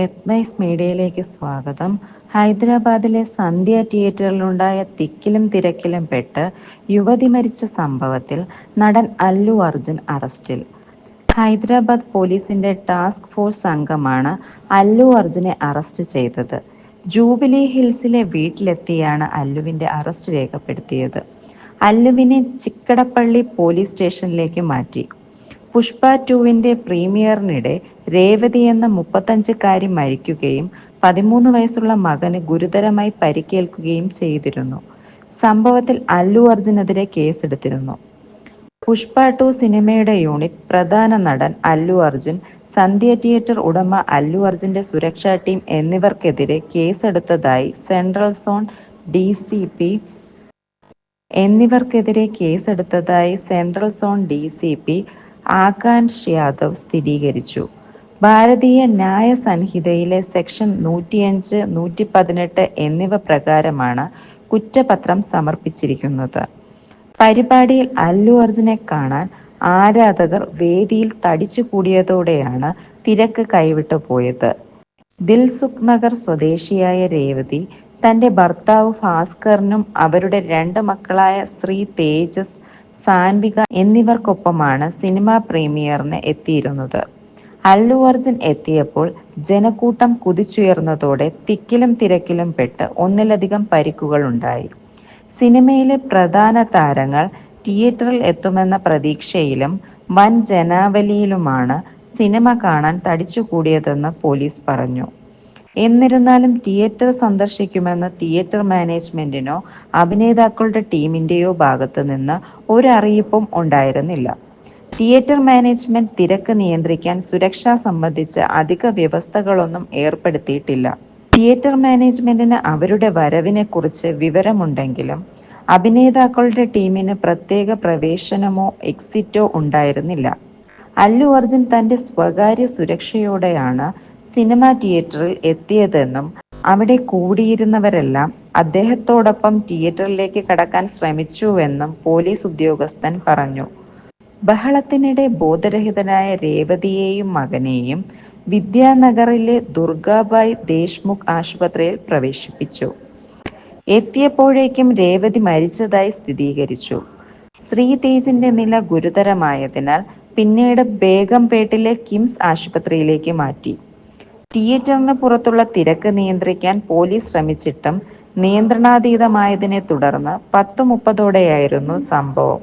എഡ്വൈസ് മീഡിയയിലേക്ക് സ്വാഗതം. ഹൈദരാബാദിലെ സന്ധ്യ തിയേറ്ററിലുണ്ടായ തിക്കിലും തിരക്കിലും പെട്ട് യുവതി മരിച്ച സംഭവത്തിൽ നടൻ അല്ലു അർജുൻ അറസ്റ്റിൽ. ഹൈദരാബാദ് പോലീസിന്റെ ടാസ്ക് ഫോഴ്സ് അംഗമാണ് അല്ലു അർജുനെ അറസ്റ്റ് ചെയ്തത്. ജൂബിലി ഹിൽസിലെ വീട്ടിലെത്തിയാണ് അല്ലുവിന്റെ അറസ്റ്റ് രേഖപ്പെടുത്തിയത്. അല്ലുവിനെ ചിക്കടപ്പള്ളി പോലീസ് സ്റ്റേഷനിലേക്ക് മാറ്റി. പുഷ്പ ടുവിന്റെ പ്രീമിയറിനിടെ രേവതി എന്ന മുപ്പത്തഞ്ചുകാരി മരിക്കുകയും പതിമൂന്ന് വയസ്സുള്ള മകന് ഗുരുതരമായി പരിക്കേൽക്കുകയും ചെയ്തിരുന്നു. സംഭവത്തിൽ അല്ലു അർജുനെതിരെ കേസെടുത്തിരുന്നു. പുഷ്പ ടു സിനിമയുടെ യൂണിറ്റ് പ്രധാന നടൻ അല്ലു അർജുൻ സന്ധ്യ തിയേറ്റർ ഉടമ അല്ലു അർജുന്റെ സുരക്ഷാ ടീം എന്നിവർക്കെതിരെ കേസെടുത്തതായി central zone D C P എന്നിവർക്കെതിരെ കേസെടുത്തതായി central zone D C P Akansh Yadav സ്ഥിരീകരിച്ചു. ഭാരതീയ ന്യായ സംഹിതയിലെ സെക്ഷൻ നൂറ്റിയഞ്ച് നൂറ്റി പതിനെട്ട് എന്നിവ പ്രകാരമാണ് കുറ്റപത്രം സമർപ്പിച്ചിരിക്കുന്നത്. പരിപാടിയിൽ അല്ലു അർജുനെ കാണാൻ ആരാധകർ വേദിയിൽ തടിച്ചു കൂടിയതോടെയാണ് തിരക്ക് കൈവിട്ടു പോയത്. ദിൽസുഖ് നഗർ സ്വദേശിയായ രേവതി തന്റെ ഭർത്താവ് ഭാസ്കറിനും അവരുടെ രണ്ട് മക്കളായ ശ്രീ തേജസ് സാൻവിക എന്നിവർക്കൊപ്പമാണ് സിനിമാ പ്രീമിയറിന് എത്തിയിരുന്നത്. അല്ലു അർജുൻ എത്തിയപ്പോൾ ജനക്കൂട്ടം കുതിച്ചുയർന്നതോടെ തിക്കിലും തിരക്കിലും പെട്ട് ഒന്നിലധികം പരിക്കുകൾ ഉണ്ടായി. സിനിമയിലെ പ്രധാന താരങ്ങൾ തിയേറ്ററിൽ എത്തുമെന്ന പ്രതീക്ഷയിലും വൻ ജനാവലിയിലുമാണ് സിനിമ കാണാൻ തടിച്ചുകൂടിയതെന്ന് പോലീസ് പറഞ്ഞു. എന്നിരുന്നാലും തിയേറ്റർ സന്ദർശിക്കുമെന്ന് തിയേറ്റർ മാനേജ്മെന്റിനോ അഭിനേതാക്കളുടെ ടീമിന്റെയോ ഭാഗത്ത് നിന്ന് ഒരറിയിപ്പും ഉണ്ടായിരുന്നില്ല. തിയേറ്റർ മാനേജ്മെന്റ് തിരക്ക് നിയന്ത്രിക്കാൻ സുരക്ഷ സംബന്ധിച്ച് അധിക വ്യവസ്ഥകളൊന്നും ഏർപ്പെടുത്തിയിട്ടില്ല. തിയേറ്റർ മാനേജ്മെന്റിന് അവരുടെ വരവിനെ കുറിച്ച് വിവരമുണ്ടെങ്കിലും അഭിനേതാക്കളുടെ ടീമിന് പ്രത്യേക പ്രവേശനമോ എക്സിറ്റോ ഉണ്ടായിരുന്നില്ല. അല്ലു അർജുൻ തന്റെ സ്വകാര്യ സുരക്ഷയോടെയാണ് സിനിമ തിയേറ്ററിൽ എത്തിയതെന്നും അവിടെ കൂടിയിരുന്നവരെല്ലാം അദ്ദേഹത്തോടൊപ്പം തിയേറ്ററിലേക്ക് കടക്കാൻ ശ്രമിച്ചുവെന്നും പോലീസ് ഉദ്യോഗസ്ഥൻ പറഞ്ഞു. ബഹളത്തിനിടെ ബോധരഹിതനായ രേവതിയെയും മകനെയും വിദ്യാനഗറിലെ ദുർഗാബായ് ദേശ്മുഖ് ആശുപത്രിയിൽ പ്രവേശിപ്പിച്ചു. എത്തിയപ്പോഴേക്കും രേവതി മരിച്ചതായി സ്ഥിരീകരിച്ചു. ശ്രീതേജിന്റെ നില ഗുരുതരമായതിനാൽ പിന്നീട് ബേഗംപേട്ടിലെ കിംസ് ആശുപത്രിയിലേക്ക് മാറ്റി. തിയേറ്ററിന് പുറത്തുള്ള തിരക്ക് നിയന്ത്രിക്കാൻ പോലീസ് ശ്രമിച്ചിട്ടും നിയന്ത്രണാതീതമായതിനെ തുടർന്ന് പത്ത് മുപ്പതോടെയായിരുന്നു സംഭവം.